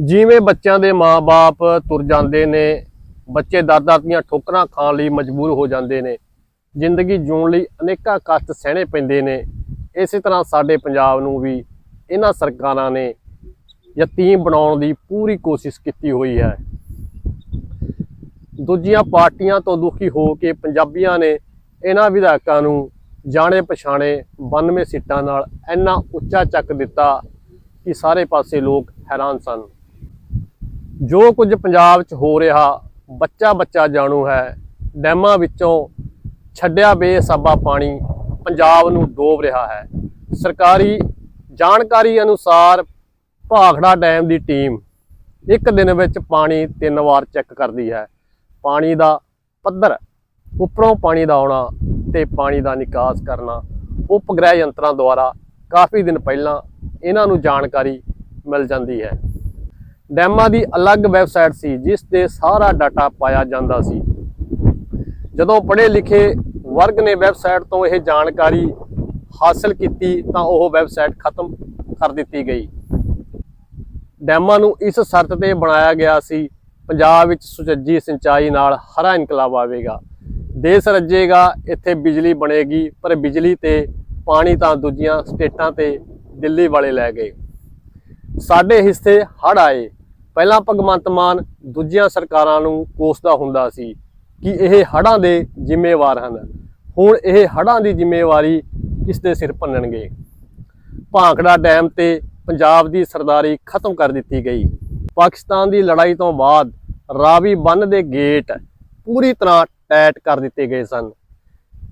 ਜਿਵੇਂ ਬੱਚਿਆਂ ਦੇ ਮਾਪੇ ਤੁਰ ਜਾਂਦੇ ਨੇ, ਬੱਚੇ ਦਰ-ਦਰ ਦੀਆਂ ਠੋਕਰਾਂ ਖਾਣ ਲਈ ਮਜਬੂਰ ਹੋ ਜਾਂਦੇ ਨੇ, ਜ਼ਿੰਦਗੀ ਜਿਉਣ ਲਈ ਅਨੇਕਾਂ ਕਸ਼ਟ ਸਹਿਣੇ ਪੈਂਦੇ ਨੇ। ਇਸੇ ਤਰ੍ਹਾਂ ਸਾਡੇ ਪੰਜਾਬ ਨੂੰ ਵੀ ਇਹਨਾਂ ਸਰਕਾਰਾਂ ਨੇ ਯਤੀਮ ਬਣਾਉਣ ਦੀ ਪੂਰੀ ਕੋਸ਼ਿਸ਼ ਕੀਤੀ ਹੋਈ ਹੈ। ਦੂਜੀਆਂ ਪਾਰਟੀਆਂ ਤੋਂ ਦੁਖੀ ਹੋ ਕੇ ਪੰਜਾਬੀਆਂ ਨੇ ਇਹਨਾਂ ਵਿਧਾਇਕਾਂ ਨੂੰ ਜਾਣੇ ਪਛਾਣੇ 92 ਸੀਟਾਂ ਨਾਲ ਇੰਨਾ ਉੱਚਾ ਚੱਕ ਦਿੱਤਾ ਕਿ ਸਾਰੇ ਪਾਸੇ ਲੋਕ ਹੈਰਾਨ ਸਨ। ਜੋ ਕੁਝ ਪੰਜਾਬ 'ਚ ਹੋ ਰਿਹਾ ਬੱਚਾ ਬੱਚਾ ਜਾਣੂ ਹੈ, ਡੈਮਾਂ ਵਿੱਚੋਂ ਛੱਡਿਆ ਬੇਸਾਬਾ ਪਾਣੀ ਪੰਜਾਬ ਨੂੰ ਡੋਬ ਰਿਹਾ ਹੈ। ਸਰਕਾਰੀ ਜਾਣਕਾਰੀ ਅਨੁਸਾਰ ਭਾਖੜਾ ਡੈਮ ਦੀ ਟੀਮ ਇੱਕ ਦਿਨ ਵਿੱਚ ਪਾਣੀ ਤਿੰਨ ਵਾਰ ਚੈੱਕ ਕਰਦੀ ਹੈ। ਪਾਣੀ ਦਾ ਪੱਧਰ, ਉੱਪਰੋਂ ਪਾਣੀ ਦਾ ਆਉਣਾ ਤੇ ਪਾਣੀ ਦਾ ਨਿਕਾਸ ਕਰਨਾ, ਉਪਗ੍ਰਹਿ ਯੰਤਰਾਂ ਦੁਆਰਾ ਕਾਫੀ ਦਿਨ ਪਹਿਲਾਂ ਇਹਨਾਂ ਨੂੰ ਜਾਣਕਾਰੀ ਮਿਲ ਜਾਂਦੀ ਹੈ। ਡੈਮਾਂ ਦੀ ਅਲੱਗ ਵੈਬਸਾਈਟ ਸੀ, ਜਿਸ ਤੇ ਸਾਰਾ ਡਾਟਾ ਪਾਇਆ ਜਾਂਦਾ ਸੀ। ਜਦੋਂ ਪੜ੍ਹੇ ਲਿਖੇ ਵਰਗ ਨੇ ਵੈਬਸਾਈਟ ਤੋਂ ਇਹ ਜਾਣਕਾਰੀ ਹਾਸਲ ਕੀਤੀ, ਤਾਂ ਉਹ ਵੈਬਸਾਈਟ ਖਤਮ ਕਰ ਦਿੱਤੀ ਗਈ। ਡੈਮਾਂ ਨੂੰ ਇਸ ਸ਼ਰਤ ਤੇ ਬਣਾਇਆ ਗਿਆ ਸੀ, ਪੰਜਾਬ ਵਿੱਚ ਸੁਚੱਜੀ ਸਿੰਚਾਈ ਨਾਲ ਹਰਾ ਇਨਕਲਾਬ ਆਵੇਗਾ। ਦੇਸ਼ ਰੱਜੇਗਾ, ਇੱਥੇ ਬਿਜਲੀ ਬਣੇਗੀ, ਪਰ ਬਿਜਲੀ ਤੇ ਪਾਣੀ ਤਾਂ ਦੂਜੀਆਂ ਸਟੇਟਾਂ ਤੇ ਦਿੱਲੀ ਵਾਲੇ ਲੈ ਗਏ। ਸਾਡੇ ਹਿੱਸੇ ਹੜ ਆਏ। ਪਹਿਲਾਂ ਭਗਵੰਤ ਮਾਨ ਦੂਜੀਆਂ ਸਰਕਾਰਾਂ ਨੂੰ ਕੋਸਦਾ ਹੁੰਦਾ ਸੀ ਕਿ ਇਹ ਹੜਾਂ ਦੇ ਜ਼ਿੰਮੇਵਾਰ ਹਨ। ਹੁਣ ਇਹ ਹੜਾਂ ਦੀ ਜ਼ਿੰਮੇਵਾਰੀ ਕਿਸ ਦੇ ਸਿਰ ਭੰਨਣਗੇ? ਭਾਂਖੜਾ ਡੈਮ ਤੇ ਪੰਜਾਬ ਦੀ ਸਰਦਾਰੀ ਖਤਮ ਕਰ ਦਿੱਤੀ ਗਈ। ਪਾਕਿਸਤਾਨ ਦੀ ਲੜਾਈ ਤੋਂ ਬਾਅਦ ਰਾਵੀ ਬੰਨ ਦੇ ਗੇਟ ਪੂਰੀ ਤਰ੍ਹਾਂ ਟੈਟ ਕਰ ਦਿੱਤੇ ਗਏ ਸਨ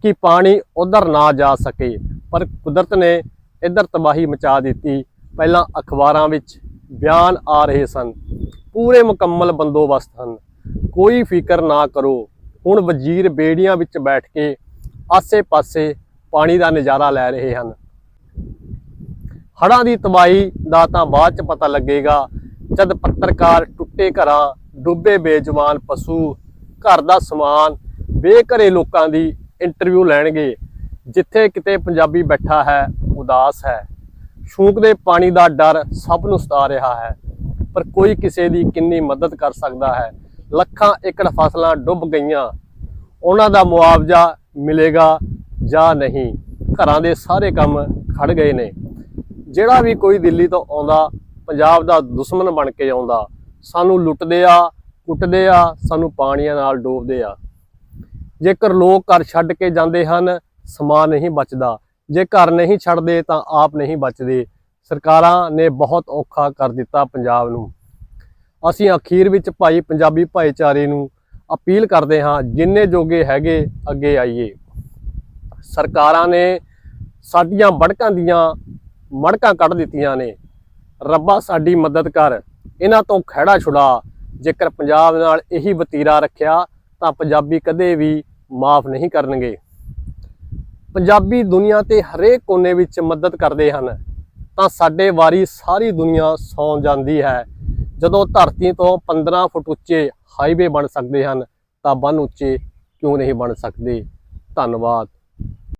ਕਿ ਪਾਣੀ ਉਧਰ ਨਾ ਜਾ ਸਕੇ, ਪਰ ਕੁਦਰਤ ਨੇ ਇੱਧਰ ਤਬਾਹੀ ਮਚਾ ਦਿੱਤੀ। ਪਹਿਲਾਂ ਅਖਬਾਰਾਂ ਵਿੱਚ ਬਿਆਨ ਆ ਰਹੇ ਸਨ ਪੂਰੇ ਮੁਕੰਮਲ ਬੰਦੋਬਸਤ ਹਨ। ਕੋਈ ਫਿਕਰ ਨਾ ਕਰੋ। ਹੁਣ ਵਜ਼ੀਰ ਬੇੜੀਆਂ ਵਿੱਚ ਬੈਠ ਕੇ ਆਸੇ-ਪਾਸੇ ਪਾਣੀ ਦਾ ਨਜ਼ਾਰਾ ਲੈ ਰਹੇ ਹਨ। ਹੜ੍ਹਾਂ ਦੀ ਤਬਾਹੀ ਦਾ ਤਾਂ ਬਾਅਦ ਚ ਪਤਾ ਲੱਗੇਗਾ। ਜਦ ਪੱਤਰਕਾਰ ਟੁੱਟੇ ਘਰਾਂ, ਡੁੱਬੇ ਬੇਜਵਾਨ ਪਸ਼ੂ, ਘਰ ਦਾ ਸਮਾਨ, ਬੇਘਰੇ ਲੋਕਾਂ ਦੀ ਇੰਟਰਵਿਊ ਲੈਣਗੇ। ਜਿੱਥੇ ਕਿਤੇ ਪੰਜਾਬੀ ਬੈਠਾ ਹੈ, ਉਦਾਸ ਹੈ। ਸ਼ੂਕ ਦੇ ਪਾਣੀ ਦਾ ਡਰ ਸਭ ਨੂੰ ਸਤਾ ਰਿਹਾ ਹੈ। ਪਰ ਕੋਈ ਕਿਸੇ ਦੀ ਕਿੰਨੀ ਮਦਦ ਕਰ ਸਕਦਾ ਹੈ। ਲੱਖਾਂ ਏਕੜ ਫਸਲਾਂ ਡੁੱਬ ਗਈਆਂ। ਉਹਨਾਂ ਦਾ ਮੁਆਵਜ਼ਾ ਮਿਲੇਗਾ ਜਾਂ ਨਹੀਂ? ਘਰਾਂ ਦੇ ਸਾਰੇ ਕੰਮ ਖੜ ਗਏ ਨੇ। ਜਿਹੜਾ ਵੀ ਕੋਈ ਦਿੱਲੀ ਤੋਂ ਆਉਂਦਾ, ਪੰਜਾਬ ਦਾ ਦੁਸ਼ਮਣ ਬਣ ਕੇ ਆਉਂਦਾ, ਸਾਨੂੰ ਲੁੱਟਦੇ ਆ, ਕੁੱਟਦੇ ਆ, ਸਾਨੂੰ ਪਾਣੀਆਂ ਨਾਲ ਡੋਬਦੇ ਆ। ਜੇਕਰ ਲੋਕ ਘਰ ਛੱਡ ਕੇ ਜਾਂਦੇ ਹਨ, ਸਮਾਨ ਨਹੀਂ ਬਚਦਾ। ਜੇ ਘਰ ਨਹੀਂ ਛੱਡਦੇ, ਤਾਂ ਆਪ ਨਹੀਂ ਬਚਦੇ। ਸਰਕਾਰਾਂ ਨੇ ਬਹੁਤ ਔਖਾ ਕਰ ਦਿੱਤਾ ਪੰਜਾਬ ਨੂੰ। ਅਸੀਂ ਅਖੀਰ ਵਿੱਚ ਭਾਈ ਪੰਜਾਬੀ ਭਾਈਚਾਰੇ ਨੂੰ ਅਪੀਲ ਕਰਦੇ ਹਾਂ, ਜਿੰਨੇ ਜੋਗੇ ਹੈਗੇ ਅੱਗੇ ਆਈਏ। ਸਰਕਾਰਾਂ ਨੇ ਸਾਡੀਆਂ ਬੜਕਾਂ ਦੀਆਂ ਮੜਕਾਂ ਕੱਢ ਦਿੱਤੀਆਂ ਨੇ। ਰੱਬਾ ਸਾਡੀ ਮਦਦ ਕਰ। ਇਹਨਾਂ ਤੋਂ ਖਹਿੜਾ ਛੁਡਾ। ਜੇਕਰ ਪੰਜਾਬ ਨਾਲ ਇਹੀ ਵਤੀਰਾ ਰੱਖਿਆ, ਤਾਂ ਪੰਜਾਬੀ ਕਦੇ ਵੀ ਮਾਫ ਨਹੀਂ ਕਰਨਗੇ। ਪੰਜਾਬੀ ਦੁਨੀਆ ਤੇ ਹਰੇਕ ਕੋਨੇ ਵਿੱਚ ਮਦਦ ਕਰਦੇ ਹਨ। ਤਾਂ ਸਾਡੇ ਵਾਰੀ ਸਾਰੀ ਦੁਨੀਆ ਸੌਂ ਜਾਂਦੀ ਹੈ। ਜਦੋਂ ਧਰਤੀ ਤੋਂ 15 ਫੁੱਟ ਉੱਚੇ ਹਾਈਵੇ ਬਣ ਸਕਦੇ ਹਨ, ਤਾਂ ਬੰਨ ਉੱਚੇ ਕਿਉਂ ਨਹੀਂ ਬਣ ਸਕਦੇ? ਧੰਨਵਾਦ।